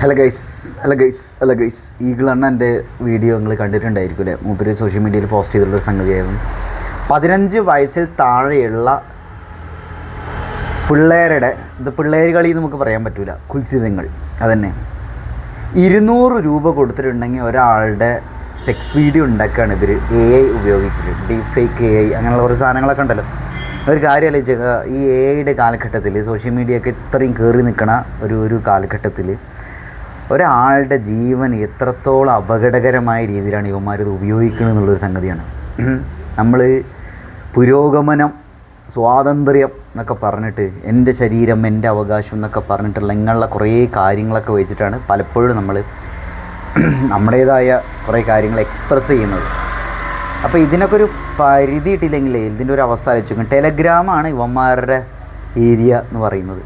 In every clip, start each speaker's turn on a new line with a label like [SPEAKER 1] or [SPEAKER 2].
[SPEAKER 1] Hello guys hello guys hello guys ഈഗിളണ്ണ എന്റെ video നിങ്ങൾ കണ്ടിട്ടുണ്ടായിരിക്കും അല്ലേ മൂപ്പര് സോഷ്യൽ മീഡിയയിൽ പോസ്റ്റ് ചെയ്തിട്ടുള്ള സംഗതിയായിരുന്നു. പതിനഞ്ച് വയസ്സിൽ താഴെയുള്ള പിള്ളേരുടെ ഇത് പിള്ളേർ കളി നമുക്ക് പറയാൻ പറ്റില്ല കുൽസിതങ്ങൾ. അതന്നെ. ഇരുന്നൂറ് രൂപ കൊടുത്തിട്ടുണ്ടെങ്കിൽ ഒരാളുടെ സെക്സ് വീഡിയോ ഉണ്ടാക്കുകയാണ് ഇവർ എ ഐ ഉപയോഗിച്ചിട്ട്. ഡീപ് ഫേക്ക് എ ഐ അങ്ങനെയുള്ള കുറേ സാധനങ്ങളൊക്കെ ഉണ്ടല്ലോ. ഒരു കാര്യം ഈ എ ഐയുടെ കാലഘട്ടത്തിൽ സോഷ്യൽ മീഡിയ ഒക്കെ ഇത്രയും കയറി നിൽക്കണ ഒരു ഒരു കാലഘട്ടത്തിൽ ഒരാളുടെ ജീവൻ എത്രത്തോളം അപകടകരമായ രീതിയിലാണ് യുവന്മാർ ഇത് ഉപയോഗിക്കുന്നത് എന്നുള്ളൊരു സംഗതിയാണ്. നമ്മൾ പുരോഗമനം സ്വാതന്ത്ര്യം എന്നൊക്കെ പറഞ്ഞിട്ട് എന്റെ ശരീരം എന്റെ അവകാശം എന്നൊക്കെ പറഞ്ഞിട്ടുള്ള ഇങ്ങനെയുള്ള കുറേ കാര്യങ്ങളൊക്കെ വെച്ചിട്ടാണ് പലപ്പോഴും നമ്മൾ നമ്മുടേതായ കുറേ കാര്യങ്ങൾ എക്സ്പ്രസ് ചെയ്യുന്നത്. അപ്പോൾ ഇതിനൊക്കെ ഒരു പരിധി ഇട്ടില്ലെങ്കിൽ ഇതിന്റെ ഒരു അവസ്ഥ വെച്ചു ടെലഗ്രാമാണ് ഇവന്മാരുടെ ഏരിയ എന്ന് പറയുന്നത്.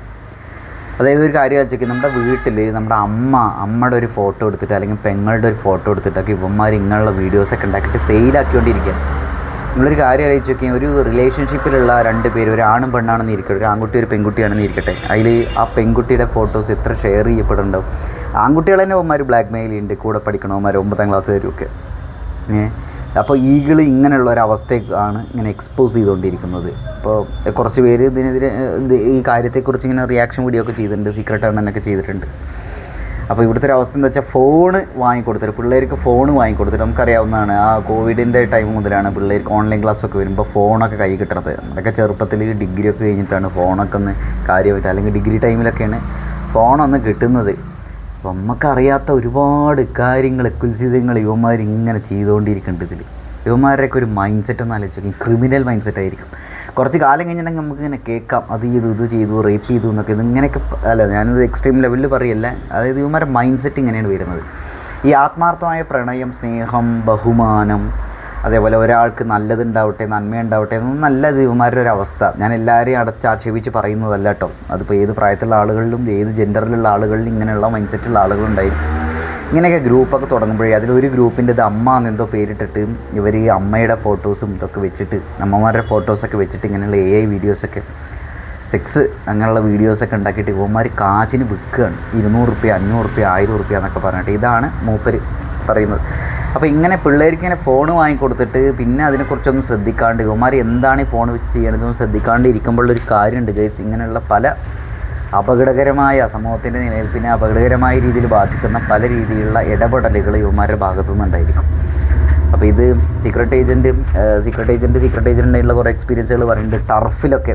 [SPEAKER 1] അതായത് ഒരു കാര്യം വെച്ചേക്ക് നമ്മുടെ വീട്ടിൽ നമ്മുടെ അമ്മ അമ്മയുടെ ഒരു ഫോട്ടോ എടുത്തിട്ട് അല്ലെങ്കിൽ പെങ്ങളുടെ ഒരു ഫോട്ടോ എടുത്തിട്ടൊക്കെ ഇവന്മാർ ഇങ്ങനെയുള്ള വീഡിയോസൊക്കെ ഉണ്ടാക്കിയിട്ട് സെയിലാക്കിക്കൊണ്ടിരിക്കുക നിങ്ങളൊരു കാര്യം ആലോചിച്ച് നോക്കിയാൽ ഒരു റിലേഷൻഷിപ്പിലുള്ള രണ്ട് പേര് ഒരു ആണും പെണ്ണാണെന്ന് ഇരിക്കട്ടെ ഒരു ആൺകുട്ടി ഒരു പെൺകുട്ടിയാണെന്ന് ഇരിക്കട്ടെ അതിൽ ആ പെൺകുട്ടിയുടെ ഫോട്ടോസ് എത്ര ഷെയർ ചെയ്യപ്പെടുന്നുണ്ടാവും ആൺകുട്ടികൾ തന്നെ ബ്ലാക്ക് മെയിൽ ഉണ്ട് കൂടെ പഠിക്കണവന്മാർ ഒമ്പതാം ക്ലാസ് വരുമൊക്കെ ഏ? അപ്പോൾ ഈഗിൾ ഇങ്ങനെയുള്ള ഒരു അവസ്ഥയാണ് ഇങ്ങനെ എക്സ്പോസ് ചെയ്തുകൊണ്ടിരിക്കുന്നത്. അപ്പോൾ കുറച്ച് പേര് ഇതിനെതിരെ ഈ കാര്യത്തെക്കുറിച്ച് ഇങ്ങനെ റിയാക്ഷൻ വീഡിയോ ഒക്കെ ചെയ്തിട്ടുണ്ട് സീക്രട്ട് എണ്ണനൊക്കെ ചെയ്തിട്ടുണ്ട്. അപ്പോൾ ഇവിടുത്തെ ഒരു അവസ്ഥ എന്താ വെച്ചാൽ ഫോണ് വാങ്ങിക്കൊടുത്തിട്ട് പിള്ളേർക്ക് ഫോൺ വാങ്ങിക്കൊടുത്തിട്ട് നമുക്കറിയാവുന്നതാണ് ആ കോവിഡിന്റെ ടൈം മുതലാണ് പിള്ളേർക്ക് ഓൺലൈൻ ക്ലാസ്സൊക്കെ വരുമ്പോൾ ഫോണൊക്കെ കൈ കിട്ടുന്നത് നമ്മളൊക്കെ ചെറുപ്പത്തിൽ ഡിഗ്രി ഒക്കെ കഴിഞ്ഞിട്ടാണ് ഫോണൊക്കെ ഒന്ന് കാര്യമായിട്ട് അല്ലെങ്കിൽ ഡിഗ്രി ടൈമിലൊക്കെയാണ് ഫോണൊന്ന് കിട്ടുന്നത്. അപ്പം നമുക്കറിയാത്ത ഒരുപാട് കാര്യങ്ങൾ കുൽസിതങ്ങൾ യുവമാർ ഇങ്ങനെ ചെയ്തുകൊണ്ടിരിക്കുന്നുണ്ട് ഇതിൽ യുവമാരുടെയൊക്കെ ഒരു മൈൻഡ് സെറ്റ് ഒന്ന് ആലോചിച്ച് ക്രിമിനൽ മൈൻഡ് സെറ്റ് ആയിരിക്കും. കുറച്ച് കാലം കഴിഞ്ഞിട്ടുണ്ടെങ്കിൽ നമുക്ക് ഇങ്ങനെ കേൾക്കാം. അത് ചെയ്തു ഇത് ചെയ്തു റേപ്പ് ചെയ്തു എന്നൊക്കെ. ഇങ്ങനെയൊക്കെ അല്ല ഞാനിത് എക്സ്ട്രീം ലെവലിൽ പറയല്ല. അതായത് യുവമാരുടെ മൈൻഡ് സെറ്റ് ഇങ്ങനെയാണ് വരുന്നത്. ഈ ആത്മാർത്ഥമായ പ്രണയം സ്നേഹം ബഹുമാനം അതേപോലെ ഒരാൾക്ക് നല്ലതുണ്ടാവട്ടെ നന്മയുണ്ടാവട്ടെ എന്നൊന്നും നല്ല ദൈവമാരുടെ ഒരു അവസ്ഥ. ഞാൻ എല്ലാവരെയും അടച്ചാക്ഷേപിച്ച് പറയുന്നതല്ല കേട്ടോ. അതിപ്പോൾ ഏത് പ്രായത്തിലുള്ള ആളുകളിലും ഏത് ജെൻഡറിലുള്ള ആളുകളിലും ഇങ്ങനെയുള്ള മൈൻഡ് സെറ്റുള്ള ആളുകളുണ്ടായിരിക്കും ഇങ്ങനെയൊക്കെ ഗ്രൂപ്പൊക്കെ തുടങ്ങുമ്പോഴേ അതിലൊരു ഗ്രൂപ്പിന്റെ ഇത് അമ്മ എന്നെന്തോ പേരിട്ടിട്ട് ഇവർ ഈ അമ്മയുടെ ഫോട്ടോസും ഇതൊക്കെ വെച്ചിട്ട് അമ്മമാരുടെ ഫോട്ടോസൊക്കെ വെച്ചിട്ട് ഇങ്ങനെയുള്ള എ ഐ വീഡിയോസൊക്കെ സെക്സ് അങ്ങനെയുള്ള വീഡിയോസൊക്കെ ഉണ്ടാക്കിയിട്ട് ഇവന്മാർ കാശിന് വിൽക്കുകയാണ്. ഇരുന്നൂറ് റുപ്യ അഞ്ഞൂറ് റുപ്യ ആയിരം റുപ്യ എന്നൊക്കെ പറഞ്ഞിട്ട് ഇതാണ് മൂപ്പർ പറയുന്നത്. അപ്പോൾ ഇങ്ങനെ പിള്ളേർക്ക് ഇങ്ങനെ ഫോൺ വാങ്ങിക്കൊടുത്തിട്ട് പിന്നെ അതിനെക്കുറിച്ചൊന്നും ശ്രദ്ധിക്കാണ്ട് ഇവന്മാർ എന്താണ് ഈ ഫോൺ വെച്ച് ചെയ്യണതെന്ന് ശ്രദ്ധിക്കാണ്ട് ഇരിക്കുമ്പോഴൊരു കാര്യമുണ്ട് ഗൈസ് ഇങ്ങനെയുള്ള പല അപകടകരമായ സമൂഹത്തിന്റെ നിലനിൽപ്പിനെ അപകടകരമായ രീതിയിൽ ബാധിക്കുന്ന പല രീതിയിലുള്ള ഇടപെടലുകൾ യുവമാരുടെ ഭാഗത്തു നിന്നുണ്ടായിരിക്കും. അപ്പോൾ ഇത് secret agent secret agent secret ഏജന്റിനുള്ള കുറേ എക്സ്പീരിയൻസുകൾ പറയുന്നുണ്ട്. ടർഫിലൊക്കെ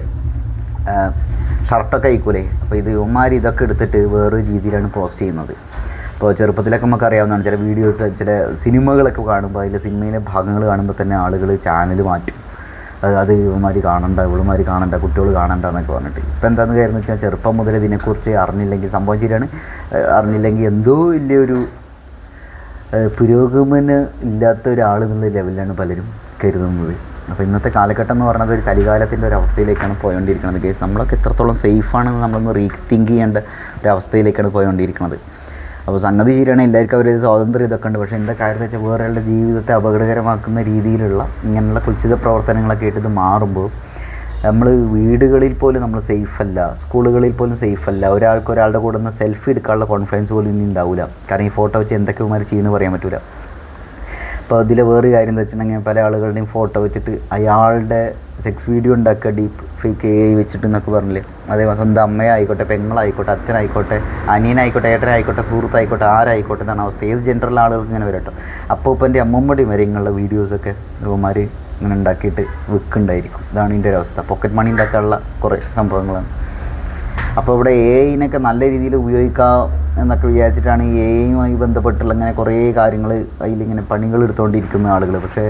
[SPEAKER 1] ഷർട്ടൊക്കെ അയക്കൂലേ അപ്പോൾ ഇത് ഇവന്മാർ ഇതൊക്കെ എടുത്തിട്ട് വേറൊരു രീതിയിലാണ് പോസ്റ്റ് ചെയ്യുന്നത്. ഇപ്പോൾ ചെറുപ്പത്തിലൊക്കെ നമുക്ക് അറിയാവുന്നതാണ് ചില വീഡിയോസ് ചില സിനിമകളൊക്കെ കാണുമ്പോൾ അതിലെ സിനിമയിലെ ഭാഗങ്ങൾ കാണുമ്പോൾ തന്നെ ആളുകൾ ചാനൽ മാറ്റും. അത് ഇവന്മാർ കാണണ്ട ഇവളുമാർ കാണണ്ട കുട്ടികൾ കാണണ്ട എന്നൊക്കെ പറഞ്ഞിട്ട്. ഇപ്പം എന്താണെന്ന് കാര്യം വെച്ചാൽ ചെറുപ്പം മുതൽ ഇതിനെക്കുറിച്ച് അറിഞ്ഞില്ലെങ്കിൽ സംഭവം ശരിയാണ് അറിഞ്ഞില്ലെങ്കിൽ എന്തോ വലിയൊരു പുരോഗമന ഇല്ലാത്ത ഒരാൾ എന്നുള്ള ലെവലിലാണ് പലരും കരുതുന്നത്. അപ്പോൾ ഇന്നത്തെ കാലഘട്ടം എന്ന് പറയുന്നത് ഒരു കലികാലത്തിന്റെ ഒരു അവസ്ഥയിലേക്കാണ് പോയോണ്ടിരിക്കുന്നത്. കേസ് നമ്മളൊക്കെ എത്രത്തോളം സേഫാണെന്ന് നമ്മളൊന്ന് റീതിങ്ക് ചെയ്യേണ്ട ഒരു അവസ്ഥയിലേക്കാണ് പോയോണ്ടിരിക്കുന്നത്. അപ്പോൾ സംഗതി ശരിയാണ് എല്ലാവർക്കും അവരൊരു സ്വാതന്ത്ര്യം ഇതൊക്കെ ഉണ്ട്. പക്ഷേ എന്താ കാര്യം വെച്ചാൽ വേറൊരാളുടെ ജീവിതത്തെ അപകടകരമാക്കുന്ന രീതിയിലുള്ള ഇങ്ങനെയുള്ള കുൽസിത പ്രവർത്തനങ്ങളൊക്കെ ആയിട്ട് ഇത് മാറുമ്പോൾ നമ്മൾ വീടുകളിൽ പോലും നമ്മൾ സേഫ് അല്ല സ്കൂളുകളിൽ പോലും സേഫ് അല്ല. ഒരാൾക്ക് ഒരാളുടെ കൂടെ ഒന്ന് സെൽഫി എടുക്കാനുള്ള കോൺഫിഡൻസ് പോലും ഇനി ഉണ്ടാവില്ല കാരണം ഈ ഫോട്ടോ വെച്ച് എന്തൊക്കെ ഇവന്മാർ ചെയ്യുന്നു പറയാൻ പറ്റില്ല അപ്പോൾ അതിലെ വേറൊരു കാര്യം എന്താ വെച്ചിട്ടുണ്ടെങ്കിൽ പല ആളുകളുടെയും ഫോട്ടോ വെച്ചിട്ട് അയാളുടെ സെക്സ് വീഡിയോ ഉണ്ടാക്കുക ഡീപ്പ് ഫേക്ക് എ ഐ വെച്ചിട്ട് എന്നൊക്കെ പറഞ്ഞില്ലേ? അതേപോലെ സ്വന്തം അമ്മയായിക്കോട്ടെ പെങ്ങളായിക്കോട്ടെ അച്ഛനായിക്കോട്ടെ അനിയനായിക്കോട്ടെ ഏട്ടനായിക്കോട്ടെ സുഹൃത്തായിക്കോട്ടെ ആരായിക്കോട്ടെ എന്നാണ് അവസ്ഥ. ഏത് ജെൻഡറിലുള്ള ആളുകൾക്ക് ഇങ്ങനെ വരട്ടോ അപ്പോൾ ഇപ്പം എന്റെ അമ്മൂമ്മയുടെയും വരെ ഇങ്ങനെയുള്ള വീഡിയോസൊക്കെ ഇവന്മാർ ഇങ്ങനെ ഉണ്ടാക്കിയിട്ട് വിൽക്കുന്നുണ്ടായിരിക്കും ഇതാണ് ഇതിന്റെ ഒരു അവസ്ഥ. പോക്കറ്റ് മണി ഉണ്ടാക്കാനുള്ള കുറേ സംഭവങ്ങളാണ്. അപ്പോൾ ഇവിടെ എ ഐനൊക്കെ നല്ല രീതിയിൽ ഉപയോഗിക്കാം എന്നൊക്കെ വിചാരിച്ചിട്ടാണ് ഈ എയുമായി ബന്ധപ്പെട്ടുള്ള ഇങ്ങനെ കുറേ കാര്യങ്ങൾ അതിലിങ്ങനെ പണികൾ എടുത്തുകൊണ്ടിരിക്കുന്ന ആളുകൾ. പക്ഷേ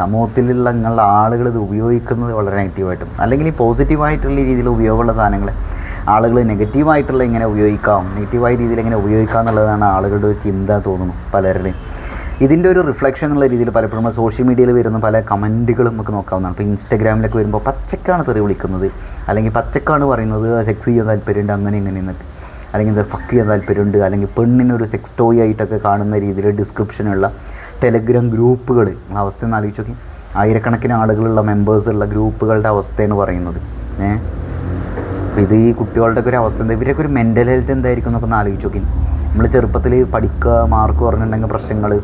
[SPEAKER 1] സമൂഹത്തിലുള്ള ഇങ്ങനെയുള്ള ആളുകൾ ഇത് ഉപയോഗിക്കുന്നത് വളരെ നെഗറ്റീവായിട്ടും അല്ലെങ്കിൽ ഈ പോസിറ്റീവായിട്ടുള്ള രീതിയിൽ ഉപയോഗമുള്ള സാധനങ്ങൾ ആളുകൾ നെഗറ്റീവായിട്ടുള്ള ഇങ്ങനെ ഉപയോഗിക്കാം നെഗറ്റീവായ രീതിയിൽ എങ്ങനെ ഉപയോഗിക്കാം എന്നുള്ളതാണ് ആളുകളുടെ ഒരു ചിന്ത തോന്നുന്നു പലരുടെയും. ഇതിന്റെ ഒരു റിഫ്ലക്ഷൻ എന്നുള്ള രീതിയിൽ പലപ്പോഴും നമ്മൾ സോഷ്യൽ മീഡിയയിൽ വരുന്ന പല കമന്റുകളും നമുക്ക് നോക്കാവുന്നതാണ്. ഇപ്പോൾ ഇൻസ്റ്റാഗ്രാമിലൊക്കെ വരുമ്പോൾ പച്ചക്കാണ് തെറി വിളിക്കുന്നത് അല്ലെങ്കിൽ പച്ചക്കാണ് പറയുന്നത് സെക്സ് ചെയ്യാൻ താല്പര്യമുണ്ട് അങ്ങനെ ഇങ്ങനെ എന്നൊക്കെ. അല്ലെങ്കിൽ ചെയ്യാൻ താല്പര്യമുണ്ട് അല്ലെങ്കിൽ പെണ്ണിനൊരു സെക്സ് ടോയ് ആയിട്ടൊക്കെ കാണുന്ന രീതിയിൽ ഡിസ്ക്രിപ്ഷനുള്ള ടെലഗ്രാം ഗ്രൂപ്പുകൾ അവസ്ഥ ഒന്ന് ആലോചിച്ച് നോക്കി. ആയിരക്കണക്കിന് ആളുകളുള്ള മെമ്പേഴ്സുള്ള ഗ്രൂപ്പുകളുടെ അവസ്ഥയാണ് പറയുന്നത്. ഏഹ് ഇത് ഈ കുട്ടികളുടെ ഒക്കെ ഒരു അവസ്ഥ എന്താ? ഇവരൊക്കെ ഒരു മെന്റൽ ഹെൽത്ത് എന്തായിരിക്കും എന്നൊക്കെ ഒന്ന് ആലോചിച്ച് നോക്കി. നമ്മൾ ചെറുപ്പത്തിൽ പഠിക്കുക മാർക്ക് കുറഞ്ഞിട്ടുണ്ടെങ്കിൽ പ്രശ്നങ്ങൾ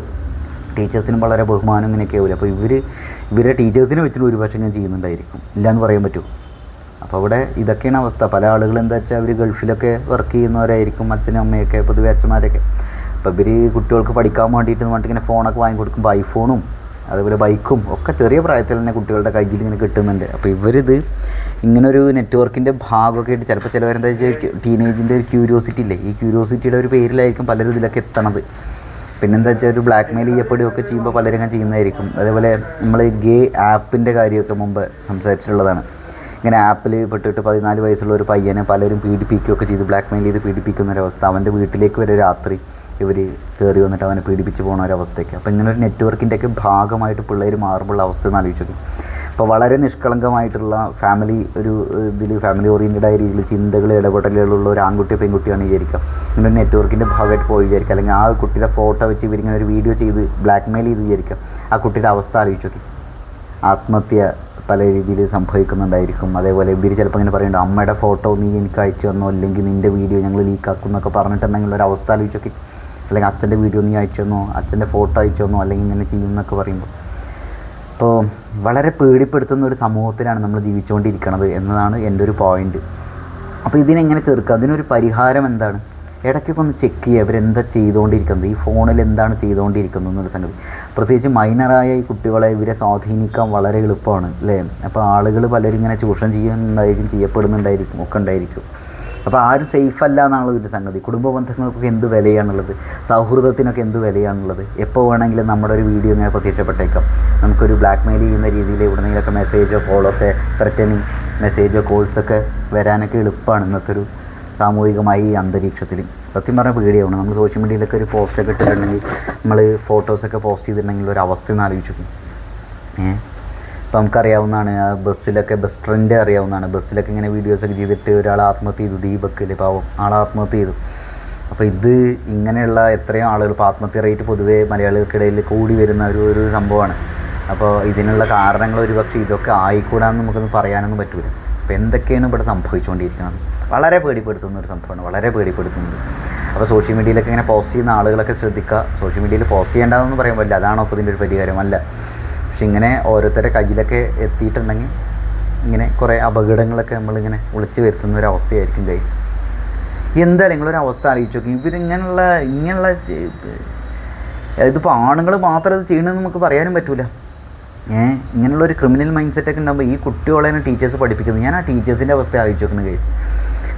[SPEAKER 1] ടീച്ചേഴ്സിനും വളരെ ബഹുമാനം ഇങ്ങനെയൊക്കെ ആവില്ല അപ്പോൾ ഇവർ ഇവരെ ടീച്ചേഴ്സിനെ വെച്ചിട്ട് ഒരു പക്ഷേ ഞാൻ ചെയ്യുന്നുണ്ടായിരിക്കും. ഇല്ലയെന്ന് പറയാൻ പറ്റുമോ? അപ്പോൾ അവിടെ ഇതൊക്കെയാണ് അവസ്ഥ. പല ആളുകൾ എന്താ വെച്ചാൽ അവർ ഗൾഫിലൊക്കെ വർക്ക് ചെയ്യുന്നവരായിരിക്കും അച്ഛനും അമ്മയൊക്കെ പൊതുവെ അച്ഛന്മാരൊക്കെ. അപ്പോൾ ഇവർ കുട്ടികൾക്ക് പഠിക്കാൻ വേണ്ടിയിട്ട് പറഞ്ഞിട്ട് ഇങ്ങനെ ഫോണൊക്കെ വാങ്ങി കൊടുക്കുമ്പോൾ ഐഫോണും അതുപോലെ ബൈക്കും ഒക്കെ ചെറിയ പ്രായത്തിൽ തന്നെ കുട്ടികളുടെ കയ്യിൽ ഇങ്ങനെ കിട്ടുന്നുണ്ട്. അപ്പോൾ ഇവരിത് ഇങ്ങനൊരു നെറ്റ്വർക്കിന്റെ ഭാഗമൊക്കെ ആയിട്ട് ചിലപ്പോൾ ചിലവരെന്താ വെച്ചാൽ ടീനേജിന്റെ ഒരു ക്യൂരിയോസിറ്റി ഇല്ലേ? ഈ ക്യൂരിയോസിറ്റിയുടെ ഒരു പേരിലായിരിക്കും പലരും ഇതിലൊക്കെ എത്തണത്. പിന്നെന്താ വെച്ചാൽ ഒരു ബ്ലാക്ക് മെയിൽ ചെയ്യപ്പെടുകയൊക്കെ ചെയ്യുമ്പോൾ പലരും ചെയ്യുന്നതായിരിക്കും. അതേപോലെ നമ്മൾ ഗേ ആപ്പിന്റെ കാര്യമൊക്കെ മുമ്പ് സംസാരിച്ചിട്ടുള്ളതാണ്. ഇങ്ങനെ ആപ്പിൽ പെട്ടിട്ട് പതിനാല് വയസ്സുള്ള ഒരു പയ്യനെ പലരും പീഡിപ്പിക്കുകയൊക്കെ ചെയ്ത് ബ്ലാക്ക് മെയിൽ ചെയ്ത് പീഡിപ്പിക്കുന്ന ഒരവസ്ഥ അവന്റെ വീട്ടിലേക്ക് വരെ രാത്രി ഇവർ കയറി വന്നിട്ട് അവനെ പീഡിപ്പിച്ച് പോകുന്ന ഒരവസ്ഥയൊക്കെ അപ്പോൾ ഇങ്ങനെ ഒരു നെറ്റ്വർക്കിന്റെയൊക്കെ ഭാഗമായിട്ട് പിള്ളേർ മാറുമ്പോൾ അവസ്ഥ എന്ന് ആലോചിച്ച് നോക്കും അപ്പോൾ വളരെ നിഷ്കളങ്കമായിട്ടുള്ള ഫാമിലി ഒരു ഇതിൽ ഫാമിലി ഓറിയന്റഡ് ആയ രീതിയിൽ ചിന്തകൾ ഇടപെടലുകളുള്ള ഒരു ആൺകുട്ടി പെൺകുട്ടിയാണ് വിചാരിക്കുക. ഇങ്ങനെ നെറ്റ്വർക്കിന്റെ ഭാഗമായിട്ട് പോയി വിചാരിക്കുക. അല്ലെങ്കിൽ ആ കുട്ടിയുടെ ഫോട്ടോ വെച്ച് ഇവരിങ്ങനെ ഒരു വീഡിയോ ചെയ്ത് ബ്ലാക്ക് മെയിൽ ചെയ്ത് വിചാരിക്കുക. ആ കുട്ടിയുടെ അവസ്ഥ ആലോചിച്ച് നോക്കി ആത്മഹത്യ പല രീതിയിൽ സംഭവിക്കുന്നുണ്ടായിരിക്കും. അതേപോലെ ഇവർ ചിലപ്പോൾ ഇങ്ങനെ പറയുന്നുണ്ട് അമ്മയുടെ ഫോട്ടോ നീ എനിക്ക് അയച്ചു തന്നോ? അല്ലെങ്കിൽ നിന്റെ വീഡിയോ ഞങ്ങൾ ലീക്കാക്കും എന്നൊക്കെ പറഞ്ഞിട്ടുണ്ടെങ്കിൽ ഒരു അവസ്ഥ ആലോചിച്ചൊക്കെ. അല്ലെങ്കിൽ അച്ഛന്റെ വീഡിയോ നീ അയച്ചു തന്നോ? അച്ഛന്റെ ഫോട്ടോ അയച്ചു തന്നോ? അല്ലെങ്കിൽ ഇങ്ങനെ ചെയ്യും എന്നൊക്കെ പറയുമ്പോൾ. അപ്പോൾ വളരെ പേടിപ്പെടുത്തുന്ന ഒരു സമൂഹത്തിലാണ് നമ്മൾ ജീവിച്ചുകൊണ്ടിരിക്കുന്നത് എന്നതാണ് എന്റെ ഒരു പോയിന്റ് അപ്പോൾ ഇതിനെങ്ങനെ ചെറുക്കുക? അതിനൊരു പരിഹാരം എന്താണ്? ഇടയ്ക്കൊക്കെ ഒന്ന് ചെക്ക് ചെയ്യുക ഇവരെന്താ ചെയ്തുകൊണ്ടിരിക്കുന്നത് ഈ ഫോണിൽ എന്താണ് ചെയ്തുകൊണ്ടിരിക്കുന്നത് എന്നൊരു സംഗതി. പ്രത്യേകിച്ച് മൈനറായ ഈ കുട്ടികളെ ഇവരെ സ്വാധീനിക്കാൻ വളരെ എളുപ്പമാണ് അല്ലേ? അപ്പോൾ ആളുകൾ പലരും ഇങ്ങനെ ചൂഷണം ചെയ്യുന്നുണ്ടായിരിക്കും ചെയ്യപ്പെടുന്നുണ്ടായിരിക്കും ഒക്കെ ഉണ്ടായിരിക്കും. അപ്പോൾ ആരും സേഫ് അല്ല എന്നുള്ള ഒരു സംഗതി. കുടുംബ ബന്ധങ്ങൾക്കൊക്കെ എന്ത് വിലയാണുള്ളത്? സൗഹൃദത്തിനൊക്കെ എന്ത് വിലയാണുള്ളത്? എപ്പോൾ വേണമെങ്കിലും നമ്മുടെ ഒരു വീഡിയോ ഇങ്ങനെ പ്രത്യക്ഷപ്പെട്ടേക്കാം. നമുക്കൊരു ബ്ലാക്ക് മെയിൽ ചെയ്യുന്ന രീതിയിൽ എവിടെന്നെങ്കിലൊക്കെ മെസ്സേജോ കോളൊക്കെ ത്രെറ്റനിങ് മെസ്സേജോ കോൾസൊക്കെ വരാനൊക്കെ എളുപ്പമാണ് ഇന്നത്തെ ഒരു സാമൂഹികമായി ഈ അന്തരീക്ഷത്തിൽ. സത്യം പറഞ്ഞാൽ പേടിയാവണം. നമ്മൾ സോഷ്യൽ മീഡിയയിലൊക്കെ ഒരു പോസ്റ്റ് ഒക്കെ ഇട്ടിട്ടുണ്ടെങ്കിൽ നമ്മൾ ഫോട്ടോസൊക്കെ പോസ്റ്റ് ചെയ്തിട്ടുണ്ടെങ്കിൽ ഒരു അവസ്ഥ ഒന്ന് ആലോചിച്ചു ഏഹ് ഇപ്പം നമുക്കറിയാവുന്നതാണ് ആ ബസ്സിലൊക്കെ ബസ് ട്രെൻഡ് അറിയാവുന്നതാണ്. ബസ്സിലൊക്കെ ഇങ്ങനെ വീഡിയോസൊക്കെ ചെയ്തിട്ട് ഒരാൾ ആത്മഹത്യ ചെയ്തു ദീപക്കിൽ പാവം. ആൾ ആത്മഹത്യ ചെയ്തു. അപ്പോൾ ഇത് ഇങ്ങനെയുള്ള എത്രയോ ആളുകൾ ഇപ്പോൾ ആത്മഹത്യ റേറ്റ് പൊതുവേ മലയാളികൾക്കിടയിൽ കൂടി വരുന്ന ഒരു ഒരു സംഭവമാണ്. അപ്പോൾ ഇതിനുള്ള കാരണങ്ങൾ ഒരുപക്ഷെ ഇതൊക്കെ ആയിക്കൂടാന്ന് നമുക്കൊന്നും പറയാനൊന്നും പറ്റില്ല അപ്പോൾ എന്തൊക്കെയാണ് ഇവിടെ സംഭവിച്ചുകൊണ്ടിരിക്കുന്നത്? വളരെ പേടിപ്പെടുത്തുന്ന ഒരു സംഭവമാണ് വളരെ പേടിപ്പെടുത്തുന്നത്. അപ്പോൾ സോഷ്യൽ മീഡിയയിലൊക്കെ ഇങ്ങനെ പോസ്റ്റ് ചെയ്യുന്ന ആളുകളൊക്കെ ശ്രദ്ധിക്കുക സോഷ്യൽ മീഡിയയിൽ പോസ്റ്റ് ചെയ്യേണ്ടതെന്ന് പറയാൻ പറ്റില്ല അതാണോ ഇപ്പോൾ ഇതിന്റെ ഒരു പരിഹാരമല്ല പക്ഷെ ഇങ്ങനെ ഓരോരുത്തരുടെ കയ്യിലൊക്കെ എത്തിയിട്ടുണ്ടെങ്കിൽ ഇങ്ങനെ കുറേ അപകടങ്ങളൊക്കെ നമ്മളിങ്ങനെ വിളിച്ചു വരുത്തുന്ന ഒരു അവസ്ഥയായിരിക്കും ഗൈസ് എന്തായാലും നിങ്ങളൊരു അവസ്ഥ ആലോചിച്ച് നോക്കി. ഇവരിങ്ങനെയുള്ള ഇങ്ങനെയുള്ള ഇതിപ്പോൾ ആണുങ്ങൾ മാത്രം ഇത് ചെയ്യണമെന്ന് നമുക്ക് പറയാനും പറ്റില്ല ഏ? ഇങ്ങനെയുള്ള ഒരു ക്രിമിനൽ മൈൻഡ് സെറ്റൊക്കെ ഉണ്ടാകുമ്പോൾ ഈ കുട്ടികളെയാണ് ടീച്ചേഴ്സ് പഠിപ്പിക്കുന്നത്. ഞാൻ ആ ടീച്ചേഴ്സിന്റെ അവസ്ഥ ആലോചിച്ച് നോക്കുന്നത് കേസ്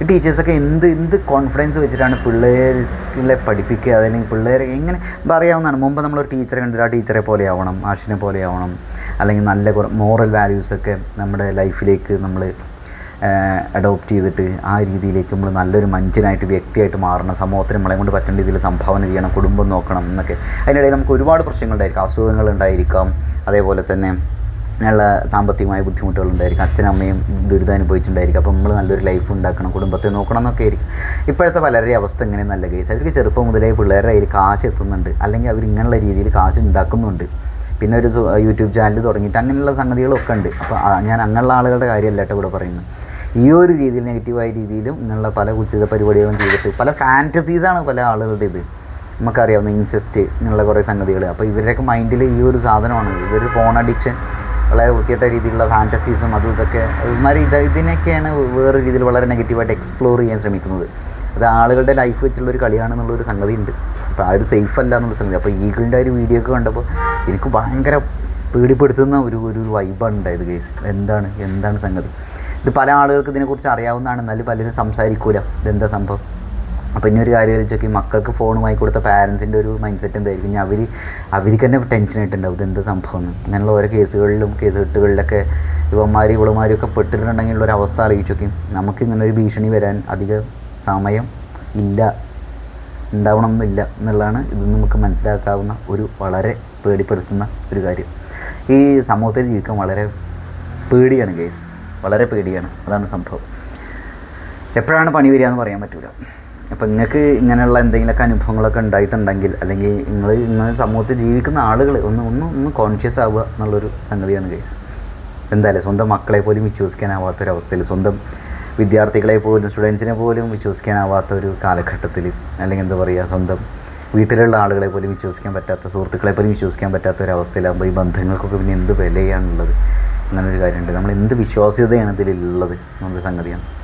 [SPEAKER 1] ഈ ടീച്ചേഴ്സൊക്കെ എന്ത് എന്ത് കോൺഫിഡൻസ് വെച്ചിട്ടാണ് പിള്ളേരെ പഠിപ്പിക്കുക? അതല്ലെങ്കിൽ പിള്ളേരെ എങ്ങനെ പറയാവുന്നതാണ് മുമ്പ് നമ്മളൊരു ടീച്ചറെ കണ്ടിട്ട് ആ ടീച്ചറെ പോലെ ആവണം ആഷിനെ പോലെ ആവണം. അല്ലെങ്കിൽ നല്ല മോറൽ വാല്യൂസൊക്കെ നമ്മുടെ ലൈഫിലേക്ക് നമ്മൾ അഡോപ്റ്റ് ചെയ്തിട്ട് ആ രീതിയിലേക്ക് നമ്മൾ നല്ലൊരു മനുഷ്യനായിട്ട് വ്യക്തിയായിട്ട് മാറണം. സമൂഹത്തിന് നമ്മളെ കൊണ്ട് പറ്റേണ്ട രീതിയിൽ സംഭാവന ചെയ്യണം. കുടുംബം നോക്കണം എന്നൊക്കെ. അതിനിടയിൽ നമുക്ക് ഒരുപാട് പ്രശ്നങ്ങളുണ്ടായിരിക്കും. അസുഖങ്ങളുണ്ടായിരിക്കാം അതേപോലെ തന്നെ ഉള്ള സാമ്പത്തികമായ ബുദ്ധിമുട്ടുകൾ ഉണ്ടായിരിക്കും അച്ഛനും അമ്മയും ദുരിതം അനുഭവിച്ചിട്ടുണ്ടായിരിക്കും അപ്പോൾ നമ്മൾ നല്ലൊരു ലൈഫ് ഉണ്ടാക്കണം കുടുംബത്തെ നോക്കണം എന്നൊക്കെ ആയിരിക്കും. ഇപ്പോഴത്തെ പലരുടെ അവസ്ഥ ഇങ്ങനെ നല്ല കേസ് അവർക്ക് ചെറുപ്പം മുതലേ പിള്ളേരുടെ കയ്യിൽ കാശ് എത്തുന്നുണ്ട്. അല്ലെങ്കിൽ അവർ ഇങ്ങനെയുള്ള രീതിയിൽ കാശ് ഉണ്ടാക്കുന്നുണ്ട്. പിന്നെ ഒരു യൂട്യൂബ് ചാനൽ തുടങ്ങിയിട്ട് അങ്ങനെയുള്ള സംഗതികളൊക്കെ ഉണ്ട്. അപ്പോൾ ഞാൻ അങ്ങനെയുള്ള ആളുകളുടെ കാര്യമല്ല കേട്ടോ ഇവിടെ പറയുന്നത്. ഈ ഒരു രീതിയിൽ നെഗറ്റീവായ രീതിയിലും ഇങ്ങനെയുള്ള പല കുച്ചിത പരിപാടികളും ചെയ്തിട്ട് പല ഫാന്റസീസാണ് പല ആളുകളുടെ ഇത്. നമുക്കറിയാവുന്ന ഇൻസെസ്റ്റ് ഇങ്ങനെയുള്ള കുറേ സംഗതികൾ അപ്പോൾ ഇവരുടെയൊക്കെ മൈൻഡിൽ ഈ ഒരു സാധനമാണ്. ഇവർ ഫോൺ അഡിക്ഷൻ വളരെ വൃത്തിയായിട്ട രീതിയിലുള്ള ഫാന്റസീസും അതും ഇതൊക്കെ. ഇമാതിരി ഇത് ഇതിനൊക്കെയാണ് വേറെ രീതിയിൽ വളരെ നെഗറ്റീവായിട്ട് എക്സ്പ്ലോർ ചെയ്യാൻ ശ്രമിക്കുന്നത്. അത് ആളുകളുടെ ലൈഫ് വെച്ചുള്ള ഒരു കളിയാണെന്നുള്ളൊരു സംഗതി ഉണ്ട് അപ്പോൾ ആ ഒരു സേഫ് അല്ല എന്നുള്ള സംഗതി. അപ്പോൾ ഈഗിളിന്റെ ഒരു വീഡിയോ ഒക്കെ കണ്ടപ്പോൾ എനിക്ക് ഭയങ്കര പേടിപ്പെടുത്തുന്ന ഒരു ഒരു വൈബാണ് ഉണ്ടായത് കേസ് എന്താണ് എന്താണ് സംഗതി? ഇത് പല ആളുകൾക്ക് ഇതിനെക്കുറിച്ച് അറിയാവുന്നതാണ്. എന്നാലും പലരും സംസാരിക്കൂല. ഇതെന്താ സംഭവം? അപ്പോൾ ഇനി ഒരു കാര്യം വെച്ചോക്കി മക്കൾക്ക് ഫോൺ വാങ്ങി കൊടുത്ത പാരൻസിന്റെ ഒരു മൈൻഡ് സെറ്റ് എന്തായിരിക്കും അവർ അവർക്ക് തന്നെ ടെൻഷൻ ആയിട്ടുണ്ടാവും ഇതെന്ത് സംഭവം അങ്ങനെയുള്ള ഓരോ കേസുകളിലും കേസ് കെട്ടുകളിലൊക്കെ ഇവന്മാർ ഇവളുമാരും ഒക്കെ പെട്ടിട്ടുണ്ടെങ്കിൽ ഉള്ള ഒരു അവസ്ഥ അറിയിച്ചോക്കി നമുക്ക് ഇങ്ങനെ ഒരു ഭീഷണി വരാൻ അധിക സമയം ഇല്ല ഉണ്ടാവണം എന്നില്ല എന്നുള്ളതാണ് ഇത് നമുക്ക് മനസ്സിലാക്കാവുന്ന ഒരു വളരെ പേടിപ്പെടുത്തുന്ന ഒരു കാര്യം. ഈ സമൂഹത്തിൽ ജീവിക്കാൻ വളരെ പേടിയാണ് കേസ് വളരെ പേടിയാണ്. അതാണ് സംഭവം. എപ്പോഴാണ് പണി വരിക എന്ന് പറയാൻ പറ്റൂല. അപ്പോൾ നിങ്ങൾക്ക് ഇങ്ങനെയുള്ള എന്തെങ്കിലുമൊക്കെ അനുഭവങ്ങളൊക്കെ ഉണ്ടായിട്ടുണ്ടെങ്കിൽ അല്ലെങ്കിൽ നിങ്ങൾ ഇങ്ങനെ സമൂഹത്തിൽ ജീവിക്കുന്ന ആളുകൾ ഒന്ന് ഒന്ന് ഒന്ന് കോൺഷ്യസ് ആവുക എന്നുള്ളൊരു സംഗതിയാണ് കേസ് എന്തായാലും സ്വന്തം മക്കളെ പോലും വിശ്വസിക്കാനാവാത്തൊരവസ്ഥയിൽ സ്വന്തം വിദ്യാർത്ഥികളെ പോലും സ്റ്റുഡൻസിനെ പോലും വിശ്വസിക്കാനാവാത്ത ഒരു കാലഘട്ടത്തിൽ അല്ലെങ്കിൽ എന്താ പറയുക സ്വന്തം വീട്ടിലുള്ള ആളുകളെ പോലും വിശ്വസിക്കാൻ പറ്റാത്ത സുഹൃത്തുക്കളെ പോലും വിശ്വസിക്കാൻ പറ്റാത്ത ഒരു അവസ്ഥയിലാകുമ്പോൾ ഈ ബന്ധങ്ങൾക്കൊക്കെ പിന്നെ എന്ത് വിലയാണുള്ളത്? അങ്ങനൊരു കാര്യമുണ്ട്. നമ്മൾ എന്ത് വിശ്വാസ്യതയാണ് ഇതിലുള്ളത് എന്നുള്ളൊരു സംഗതിയാണ്.